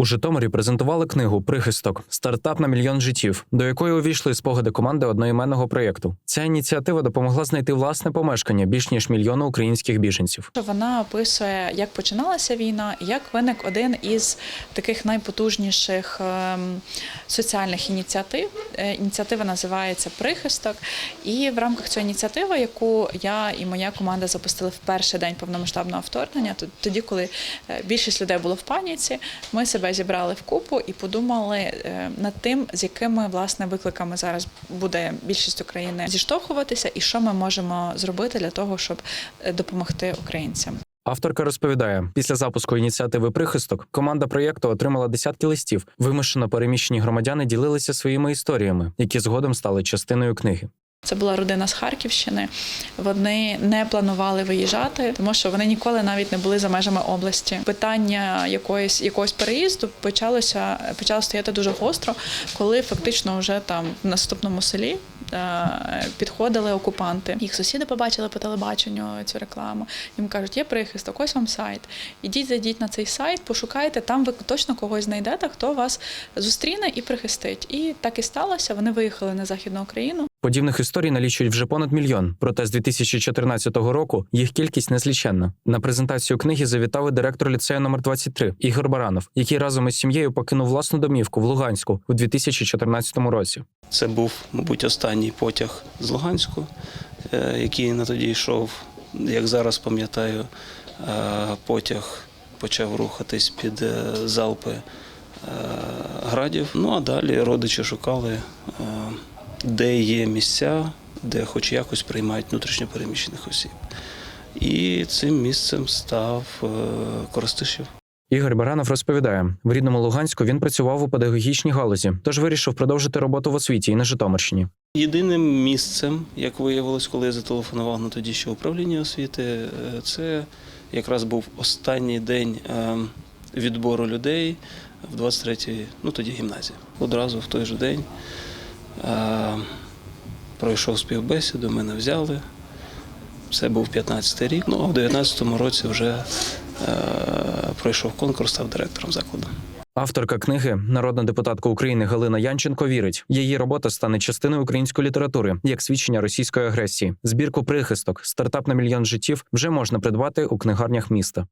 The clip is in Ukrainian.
У Житомирі презентували книгу Прихисток стартап на мільйон життів, до якої увійшли спогади команди одноіменного проєкту. Ця ініціатива допомогла знайти власне помешкання більш ніж мільйону українських біженців. Вона описує, як починалася війна, як виник один із таких найпотужніших ем, соціальних ініціатив. Е, Ініціатива називається Прихисток. І в рамках цієї ініціативи, яку я і моя команда запустили в перший день повномасштабного вторгнення, то- тоді, коли е, більшість людей було в паніці, ми себе зібрали в купу і подумали е, над тим, з якими власне викликами зараз буде більшість України зіштовхуватися, і що ми можемо зробити для того, щоб е, допомогти українцям. Авторка розповідає, після запуску ініціативи Прихисток команда проєкту отримала десятки листів. Вимушено переміщені громадяни ділилися своїми історіями, які згодом стали частиною книги. Це була родина з Харківщини. Вони не планували виїжджати, тому що вони ніколи навіть не були за межами області. Питання якоїсь якогось переїзду почалося почало стояти дуже гостро, коли фактично вже там в наступному селі е, підходили окупанти. Їх сусіди побачили по телебаченню цю рекламу. Їм кажуть, є прихисток, ось вам сайт. Ідіть, зайдіть на цей сайт, пошукайте. Там ви точно когось знайдете, хто вас зустріне і прихистить. І так і сталося. Вони виїхали на західну Україну. Подібних історій налічують вже понад мільйон. Проте з 2014 року їх кількість незліченна. На презентацію книги завітав і директор ліцею номер 23 Ігор Баранов, який разом із сім'єю покинув власну домівку в Луганську у 2014 році. Це був, мабуть, останній потяг з Луганську, е, який на тоді йшов. Як зараз пам'ятаю, е, потяг почав рухатись під е, залпи градів. Ну а далі родичі шукали, де є місця, де хоч якось приймають внутрішньопереміщених осіб. І цим місцем став е, Коростишів. Ігор Баранов розповідає, в рідному Луганську він працював у педагогічній галузі, тож вирішив продовжити роботу в освіті і на Житомирщині. Єдиним місцем, як виявилось, коли я зателефонував на тоді ще управління освіти, е, це якраз був останній день е, відбору людей в 23-й, ну тоді гімназії. Одразу в той же день пройшов співбесіду, мене взяли. Це був 15-й рік. Ну а в 19-му році вже е, пройшов конкурс, став директором закладу. Авторка книги, народна депутатка України Галина Янченко, вірить, її робота стане частиною української літератури як свідчення російської агресії. Збірку прихисток, стартап на мільйон життів вже можна придбати у книгарнях міста.